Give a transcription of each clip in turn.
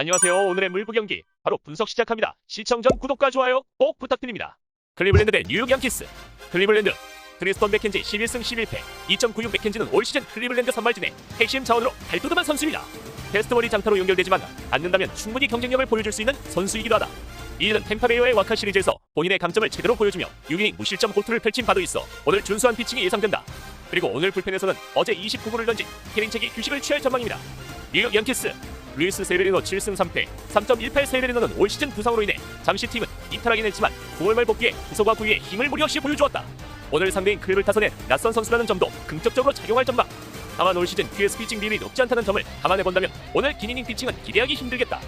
안녕하세요. 오늘의 물부 경기 바로 분석 시작합니다. 시청 전 구독과 좋아요 꼭 부탁드립니다. 클리블랜드 대 뉴욕 양키스. 클리블랜드 트리스턴 맥켄지 11승 11패 2.96 맥켄지는 올 시즌 클리블랜드 선발진의 핵심 자원으로 발돋움한 선수입니다. 테스트머리 장타로 연결되지만 않는다면 충분히 경쟁력을 보여줄 수 있는 선수이기도 하다. 이는 템파베이어의 와카 시리즈에서 본인의 강점을 제대로 보여주며 6이닝 무실점 호투를 펼친 바도 있어 오늘 준수한 피칭이 예상된다. 그리고 오늘 불펜에서는 어제 29구를 던진 케린책이 휴식을 취할 전망입니다. 뉴욕 양키스 루이스 세베리노 7승 3패 3.18 세베리노는 올 시즌 부상으로 인해 잠시 팀은 이탈하긴 했지만 9월 말 복귀에 구석과 구위에 힘을 무리 없이 보여주었다. 오늘 상대인 클립을 타선해 낯선 선수라는 점도 긍정적으로 작용할 전망. 다만 올 시즌 QS 피칭 비율이 높지 않다는 점을 감안해 본다면 오늘 긴 이닝 피칭은 기대하기 힘들겠다.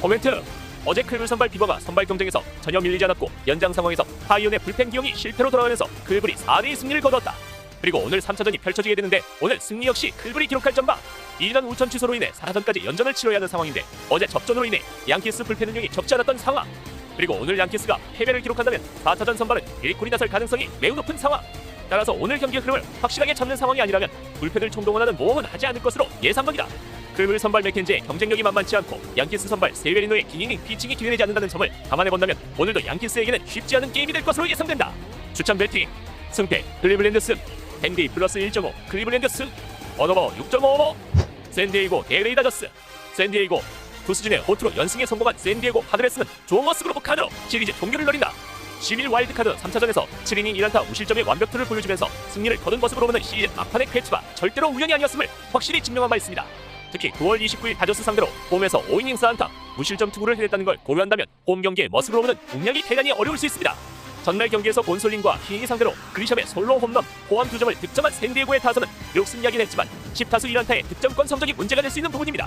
코멘트 어제 클립 선발 비버가 선발 경쟁에서 전혀 밀리지 않았고 연장 상황에서 하이온의 불펜 기용이 실패로 돌아가면서 클블이 4대2 승리를 거뒀다. 그리고 오늘 3차전이 펼쳐지게 되는데 오늘 승리 역시 클블이 기록할 전망. 2년 우천 취소로 인해 4차전까지 연전을 치러야 하는 상황인데 어제 접전으로 인해 양키스 불펜 운용이 적지 않았던 상황. 그리고 오늘 양키스가 패배를 기록한다면 4차전 선발은 일꾼이 나설 가능성이 매우 높은 상황. 따라서 오늘 경기 흐름을 확실하게 잡는 상황이 아니라면 불펜을 총동원하는 모험은 하지 않을 것으로 예상됩니다. 클블 선발 맥켄지의 경쟁력이 만만치 않고 양키스 선발 세베리노의 긴 이닝 피칭이 기회되지 않는다는 점을 감안해 본다면 오늘도 양키스에게는 쉽지 않은 게임이 될 것으로 예상된다. 추천 배팅 승패 클리블랜드 승 헨디 플러스 1.5 클리블랜드 승. 언어버 6.5 샌디에이고 LA 다저스. 샌디에이고 두 시즌에 호투로 연승에 성공한 샌디에고 파드레스는 좋은 모습으로 카드로 시리즈 종료를 노린다. 11 와일드카드 3차전에서 7이닝 1안타 무실점의 완벽투를 보여주면서 승리를 거둔 모습으로 보는 시즌 막판의 쾌치가 절대로 우연이 아니었음을 확실히 증명한 바 있습니다. 특히 9월 29일 다저스 상대로 홈에서 5이닝 4안타 무실점 투구를 해냈다는 걸 고려한다면 홈 경기의 모습으로 보는 공략이 대단히 어려울 수 있습니다. 전날 경기에서 곤솔링과 히잉이 상대로 그리샴의 솔로 홈런 포함 2점을 득점한 샌디에고의 타선은 욕심이긴 했지만 10타수 1안타의 득점권 성적이 문제가 될 수 있는 부분입니다.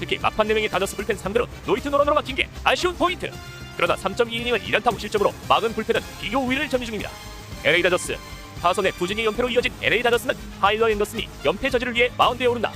특히 막판 4명의 다저스 불펜 상대로 노이트 노런으로 막힌 게 아쉬운 포인트. 그러나 3.2이닝은 1안타 무실점으로 막은 불펜은 비교 우위를 점유 중입니다. LA 다저스 타선의 부진이 연패로 이어진 LA 다저스는 하일러 앤더슨이 연패 저지를 위해 마운드에 오른다.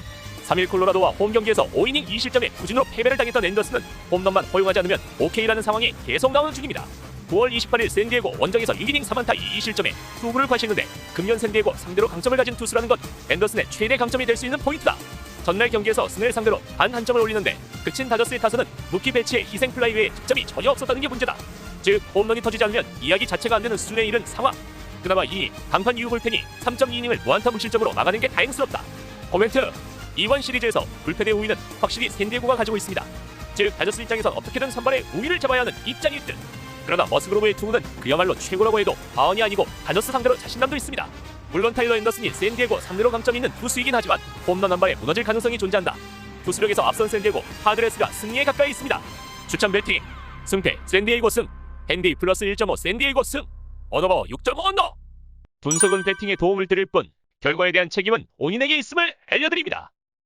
3일 콜로라도와 홈 경기에서 5이닝 2실점의 부진으로 패배를 당했던 앤더슨은 홈런만 허용하지 않으면 오케이라는 상황이 계속 나오는 중입니다. 9월 28일 샌디에고 원정에서 6이닝 3안타 2실점에 투구를 과시했는데 금년 샌디에고 상대로 강점을 가진 투수라는 건 앤더슨의 최대 강점이 될 수 있는 포인트다. 전날 경기에서 승을 상대로 단 한 점을 올리는데 그친 다저스의 타선은 무키 배치의 희생 플라이 외에 득점이 전혀 없었다는 게 문제다. 즉 홈런이 터지지 않으면 이야기 자체가 안 되는 수준에 이른 상황. 그나마 이 강판 이후 불펜이 3.2이닝을 무안타 무실점으로 막아낸 게 다행스럽다. 코멘트 이번 시리즈에서 불펜의 우위는 확실히 샌디에고가 가지고 있습니다. 즉 다저스 입장에선 어떻게든 선발의 우위를 잡아야 하는 입장일 듯. 그러나 머스그로브의 투구는 그야말로 최고라고 해도 과언이 아니고 다저스 상대로 자신감도 있습니다. 물론 타일러 앤더슨이 샌디에고 상대로 강점이 있는 투수이긴 하지만 홈런 한 발에 무너질 가능성이 존재한다. 투수력에서 앞선 샌디에고 파드레스가 승리에 가까이 있습니다. 추천 배팅 승패 샌디에고 승 핸디 플러스 1.5 샌디에고 승 언어버 6.5 언더 분석은 배팅에 도움을 드릴 뿐 결과에 대한 책임은 본인에게 있음을 알려드립니다.